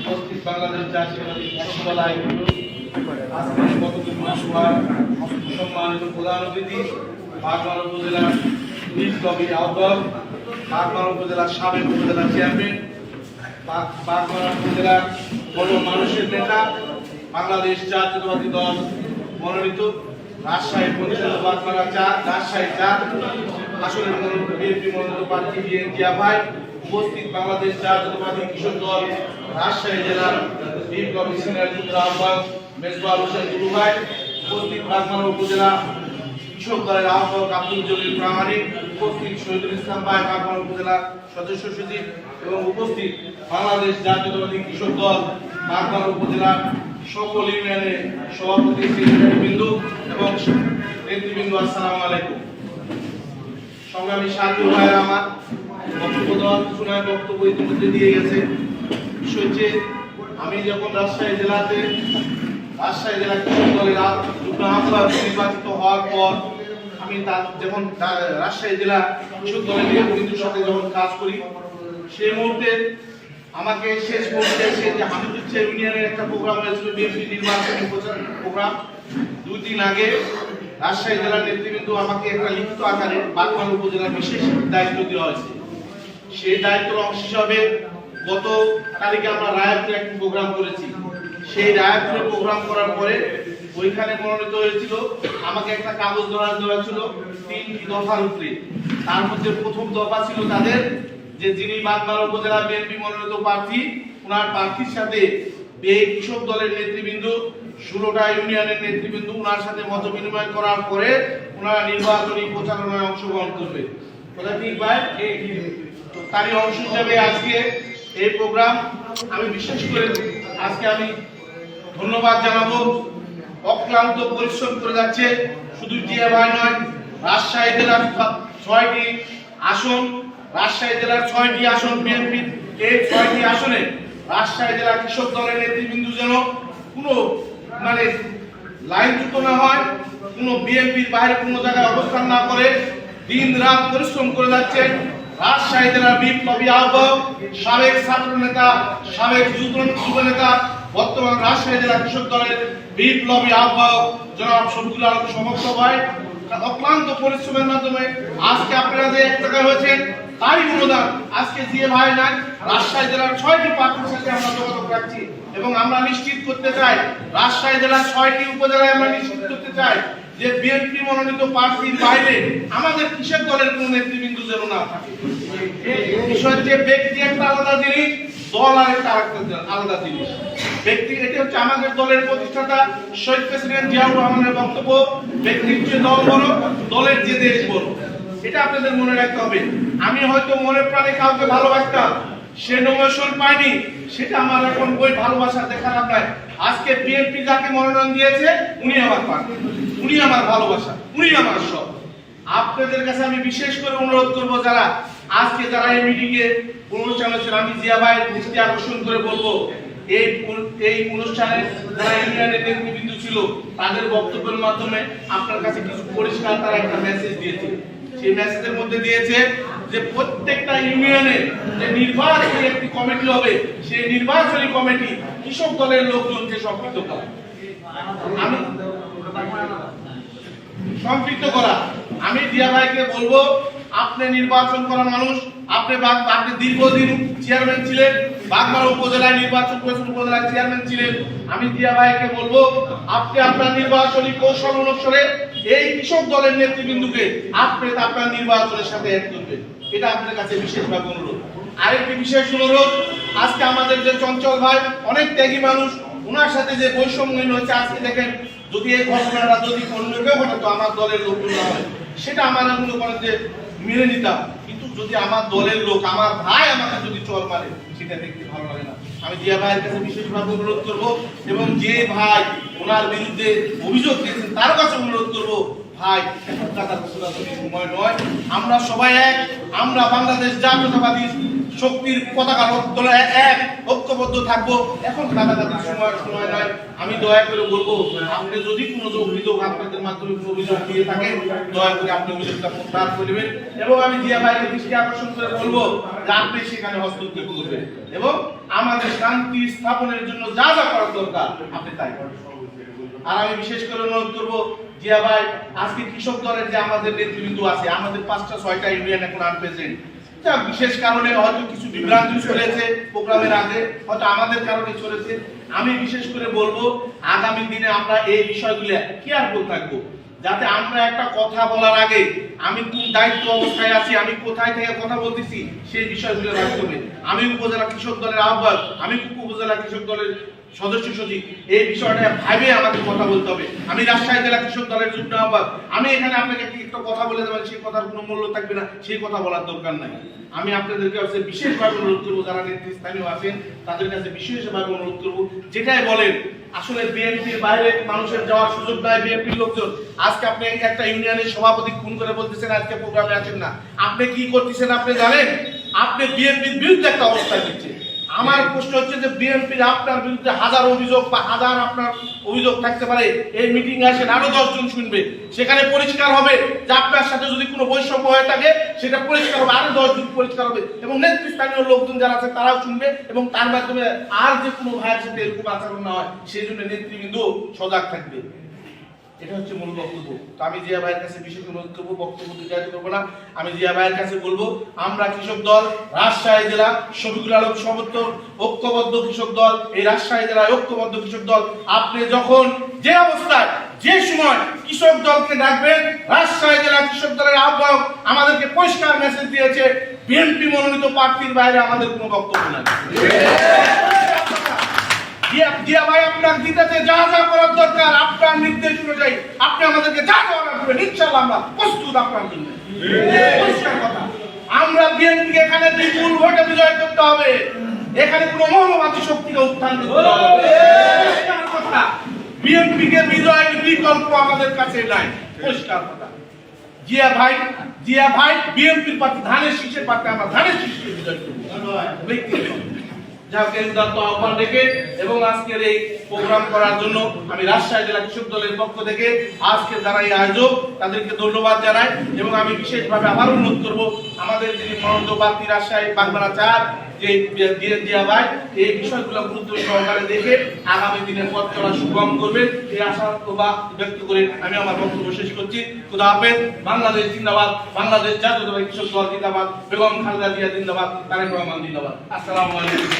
উপস্থিত বাংলাদেশ জাতীয়বাদী ছাত্রদলায় আজকের কতগুলো সভার সম্মানিত প্রধান অতিথি বাগমারা উপজেলার বিপ্লবী আহ্বায়ক বাগমারা উপজেলার সাবেক উপজেলা চেয়ারম্যান বাগ- উপজেলার বড় মানুষের নেতা বাংলাদেশ জাতীয়তাবাদী দল, মনোনীত রাজশাহী পঞ্চায়েত বাগমারা চার, রাজশাহী চার। আসলে উপস্থিত বাংলাদেশ জাতীয়তাবাদী কৃষক দল, রাজশাহী জেলার হোসেন দুলু ভাই। উপজেলা কৃষক দলের আহ্বায়ক প্রামাণিক। উপস্থিত উপজেলা সদস্য সচিব এবং উপস্থিত বাংলাদেশ জাতীয়তাবাদী কৃষক দল, বাগমারা উপজেলার সকল ইউনিয়নের সভাপতি, বিন্দু এবং নেতৃবৃন্দ, আসসালামু আলাইকুম। সংগ্রামী সাথী ভাইয়েরা আমার, বক্তব্য দেওয়ার কিছু বক্তব্য ইতিমধ্যে দিয়ে গেছে। হচ্ছে, আমি যখন রাজশাহী জেলাতে, রাজশাহী জেলা কৃষক দলের নির্বাচিত হওয়ার পর, আমি তার যখন রাজশাহী জেলা কৃষক দলের নেতৃবৃন্দের সাথে যখন কাজ করি, সেই মুহূর্তে আমাকে শেষ মুহূর্তে এসে যে হামিদুচ্ছা ইউনিয়নের একটা প্রোগ্রাম হয়েছিল, বিএনপি নির্বাচনী প্রচার প্রোগ্রাম, দুই দিন আগে রাজশাহী জেলার নেতৃবৃন্দ আমাকে একটা লিখিত আকারে বাগমান উপজেলার বিশেষ দায়িত্ব দেওয়া হয়েছে। সেই দায়িত্বের অংশ হিসাবে গত তারিখে আমরা রায়পুরে একটি প্রোগ্রাম করেছি। সেই রায়পুরে প্রোগ্রাম করার পরে ওইখানে মনোনীত হয়েছিল, আমাকে একটা কাগজ ধরা দেওয়া ছিল তিনটি দফার উপরে। তার মধ্যে প্রথম দফা ছিল তাদের যে যিনি বাগমারা উপজেলা বিএনপি মনোনীত প্রার্থী ওনার প্রার্থীর সাথে এই কৃষক দলের নেতৃবৃন্দ ষোলোটা ইউনিয়নের নেতৃবৃন্দ ওনার সাথে মত বিনিময় করার পরে ওনারা নির্বাচনী প্রচারণায় অংশগ্রহণ করবে। কথা ঠিক ভাই? তারই অংশ হিসাবে আজকে এই প্রোগ্রাম আমি বিশেষ করে আজকে আমি ধন্যবাদ জানাব। অক্লান্ত পরিশ্রম করে যাচ্ছে, শুধু জিয়া ভাই নয় রাজশাহী জেলার ছয়টি আসন রাজশাহী জেলার ছয়টি আসন বিএনপির এই ছয়টি আসনে রাজশাহী জেলা কৃষক দলের নেতৃবৃন্দ যেন কোনো মানে লাইনচ্যুত না হয়, কোনো বিএনপির বাইরে কোনো জায়গায় অবস্থান না করে দিন রাত পরিশ্রম করে যাচ্ছেন রাজশাহী জেলার বিপ্লবী আহ্বায়ক সাবেক ছাত্র নেতা, সাবেক যুব নেতা, বর্তমান রাজশাহী জেলা কৃষক দলের বিপ্লবী আহ্বায়ক জনাব শফিকুল আলম সমস্ত ভাই অক্লান্ত পরিশ্রমের মাধ্যমে আজকে আপনারা যে এক টাকা হয়েছেন তারই অনুদান আজকে যে ভাই নাই, রাজশাহী জেলার ছয়টি প্রার্থীর সাথে আমরা যোগাযোগ রাখছি এবং আমরা নিশ্চিত করতে চাই, রাজশাহী জেলার ছয়টি উপজেলায় আমরা নিশ্চিত করতে চাই যে বিএনপি মনোনীত প্রার্থীর বাইরে আমাদের কৃষক দলের কোন নেতৃবৃন্দ যেন না থাকে। যে ব্যক্তি একটা আলাদা জিনিস, দল আর একটা আলাদা জিনিস। ব্যক্তি এটি হচ্ছে আমাদের দলের প্রতিষ্ঠাতা শহীদ প্রেসিডেন্ট জিয়াউর রহমানের বক্তব্য ব্যক্তির যে দল বড়, দলের যে দেশ বড়। এটা আপনাদের মনে রাখতে হবে। আমি হয়তো মনে প্রাণে কাউকে ভালোবাসতাম, সে নমিনেশন পায়নি, সেটা আমার এখন ওই ভালোবাসা দেখার আপনার আজকে বিএনপি যাকে মনোনয়ন দিয়েছে, উনি আমার পার্টি উনি আমার ভালোবাসা, উনি আমার সব। আপনাদের কাছে আমি বিশেষ করে অনুরোধ করব যারা, আজকে যারা এই মিটিং এ অনুষ্ঠান হচ্ছে আমি জিয়া ভাইয়ের দৃষ্টি আকর্ষণ করে বলব, এই এই অনুষ্ঠানে যারা ইউনিয়নের নেতৃবৃন্দ ছিল, তাদের বক্তব্যের মাধ্যমে আপনার কাছে কিছু পরিষ্কার তারা একটা মেসেজ দিয়েছে। সেই মেসেজের মধ্যে দিয়েছে যে প্রত্যেকটা ইউনিয়নে যে নির্বাচনী একটি কমিটি হবে, সেই নির্বাচনী কমিটি কৃষক দলের লোকজনকে সম্পৃক্ত করা। সম্পৃক্ত করা। আমি দিয়া ভাইকে বলব, আপনি নির্বাচন করা মানুষ, আপনি আপনি দীর্ঘদিন চেয়ারম্যান ছিলেন বাগমারা উপজেলায় নির্বাচন করেছেন উপজেলায় চেয়ারম্যান ছিলেন। আমি দিয়া ভাইকে বলব, আপনি আপনার নির্বাচনী কৌশল অনুসারে এই কৃষক দলের নেতৃবৃন্দকে আপনি আপনার নির্বাচনের সাথে এক করবেন। এটা আপনার কাছে বিশেষভাবে অনুরোধ। আরেকটি বিশেষ অনুরোধ, আজকে আমাদের যে চঞ্চল ভাই, অনেক ত্যাগী মানুষ ওনার সাথে যে বৈষম্য হচ্ছে আজকে দেখেন, যদি এই ঘটনাটা যদি অন্য কেউ ঘটাতো আমার দলের লোকজন হয়। সেটা আমার মনে করেন যে মেনে নিতাম। যদি আমার দলের লোক, আমার ভাই আমাকে যদি চল মারে, সেটা দেখতে ভালো লাগে না। আমি জিয়া ভাইয়ের কাছে বিশেষভাবে অনুরোধ করব এবং যে ভাই ওনার বিরুদ্ধে অভিযোগ দিয়েছেন, তার কাছে অনুরোধ করব, ভাই এখন ঘোষণাধনী সময় নয়। আমরা সবাই এক, আমরা বাংলাদেশ জাতীয়তাবাদী শক্তির পতাকা তোলা এক, ঐক্যবদ্ধ থাকব। এখন কাটাকাটির সময় সময় নয় আমি দয়া করে বলব, আপনি যদি কোনো অভিযোগ আপনাদের মাধ্যমে অভিযোগ দিয়ে থাকেন, দয়া করে আপনি অভিযোগটা প্রত্যাহার করবেন এবং আমি জিয়া ভাইকে দৃষ্টি আকর্ষণ করে বলব যে সেখানে হস্তক্ষেপ করবেন। এবং আমাদের শান্তি স্থাপনের জন্য যা যা করার দরকার, আপনি তাই করবেন আর আমি বিশেষ করে অনুরোধ করব, জিয়া ভাই, আজকে কৃষক দলের যে আমাদের নেতৃবৃন্দ আছে, আমাদের পাঁচটা, ছয়টা ইউনিয়ন এখন আনপ্রেজেন্ট যা বিশেষ কারণে হয়তো কিছু বিভ্রান্তি চলেছে প্রোগ্রামের আগে, হয়তো আমাদের কারণে চলেছে। আমি বিশেষ করে বলব, আগামী দিনে আমরা এই বিষয়গুলো কেয়ারফুল থাকব। যাতে আমরা একটা কথা বলার আগে আমি কোন দায়িত্ব অবস্থায় আছি, আমি কোথায় থেকে কথা বলতেছি, সেই বিষয়গুলো রাখতে হবে। আমি উপজেলা কৃষক দলের আহ্বায়ক, আমি উপজেলা কৃষক দলের সদস্য সচিব, এই বিষয়টা ভাবে আমাকে কথা বলতে হবে। আমি রাজশাহী জেলা কৃষক দলের যুগ্ম আহ্বায়ক। আমি এখানে আপনাকে একটা কথা বলে দেবেন? সেই কথার কোনো মূল্য থাকবে না। সেই কথা বলার দরকার নাই। আমি আপনাদেরকে কাছে বিশেষভাবে অনুরোধ করব, যারা নেতৃস্থানীয় আছেন, তাদের কাছে বিশেষভাবে অনুরোধ করব, যেটাই বলেন, আসলে বিএনপির বাইরে মানুষের যাওয়ার সুযোগ নাই বিএনপির লোকজন। আজকে আপনি একটা ইউনিয়নের সভাপতি খুন করে বলতেছেন, আজকে প্রোগ্রামে আছেন না। আপনি কি করতেছেন আপনি জানেন? আপনি বিএনপির বিরুদ্ধে একটা অবস্থা দিচ্ছেন। আমার প্রশ্ন হচ্ছে যে বিএনপির আপনার বিরুদ্ধে হাজার অভিযোগ বা হাজার আপনার অভিযোগ থাকতে পারে, এই মিটিং আসেন আরও দশজন শুনবে। সেখানে পরিষ্কার হবে যে আপনার সাথে যদি কোনো বৈষম্য হয়ে থাকে, সেটা পরিষ্কার হবে, আরও দশজন পরিষ্কার হবে। এবং নেতৃস্থানীয় লোকজন যারা আছে, তারাও শুনবে এবং তার মাধ্যমে আর যে কোনো ভাইয়ের সাথে এরকম আচরণ না হয়, সেই জন্য নেতৃবৃন্দ সজাগ থাকবে। এটা হচ্ছে মূল বক্তব্য। তো আমি জিয়া ভাইয়ের কাছে বিশেষ অনুরোধ করব বক্তব্য দীর্ঘায়িত করব না। আমি জিয়া ভাইয়ের কাছে বলব, আমরা কৃষক দল, রাজশাহী জেলা শফিকুল আলম সমর্থন ঐক্যবদ্ধ কৃষক দল, এই রাজশাহী জেলায় ঐক্যবদ্ধ কৃষক দল, আপনি যখন যে অবস্থায়, যে সময় কৃষক দলকে ডাকবেন, রাজশাহী জেলা কৃষক দলের আহ্বায়ক আমাদেরকে পরিষ্কার মেসেজ দিয়েছে, বিএনপি মনোনীত প্রার্থীর বাইরে আমাদের কোনো বক্তব্য নাই। দিয়া ভাই, আপনার দিদাতে যা যা করার দরকার, আপনার নির্দেশ অনুযায়ী আপনি আমাদেরকে যা অর্ডার করবেন ইনশাআল্লাহ আমরা প্রস্তুত আপনার কথা। আমরা বিএনপিকে এখানে বিপুল ভোটে বিজয় করতে হবে। এখানে কোনো মৌলবাদী উত্থান করতে হবে। কথা। বিকল্প আমাদের কাছে নাই। ভাই, জিয়া ভাই, বিএনপির প্রার্থী ধানের শীষের প্রার্থী আমরা ধানের শীষকে বিজয় করব। ব্যক্তিগত কেন্দ্র আহ্বান রেখে এবং আজকের এই প্রোগ্রাম করার জন্য আমি রাজশাহী জেলা কৃষক দলের পক্ষ থেকে আজকে যারা এই আয়োজক, তাদেরকে ধন্যবাদ জানাই এবং আমি বিশেষভাবে আবার অনুরোধ করব, আমাদের যিনি মনোনীত প্রার্থী রাজশাহী বাগমারা চার, যে দিয়ে ভাই, এই বিষয়গুলো গুরুত্ব সহকারে দেখে আগামী দিনে পথ চলা সুগম করবেন। এই আশা ব্যক্ত করে আমি আমার বক্তব্য শেষ করছি। খুদা হাফেজ, বাংলাদেশ জিন্দাবাদ, বাংলাদেশ জাতীয়তাবাদী কৃষক দল জিন্দাবাদ, বেগম খালেদা জিয়া জিন্দাবাদ, তারেক রহমান জিন্দাবাদ। আসসালামু আলাইকুম।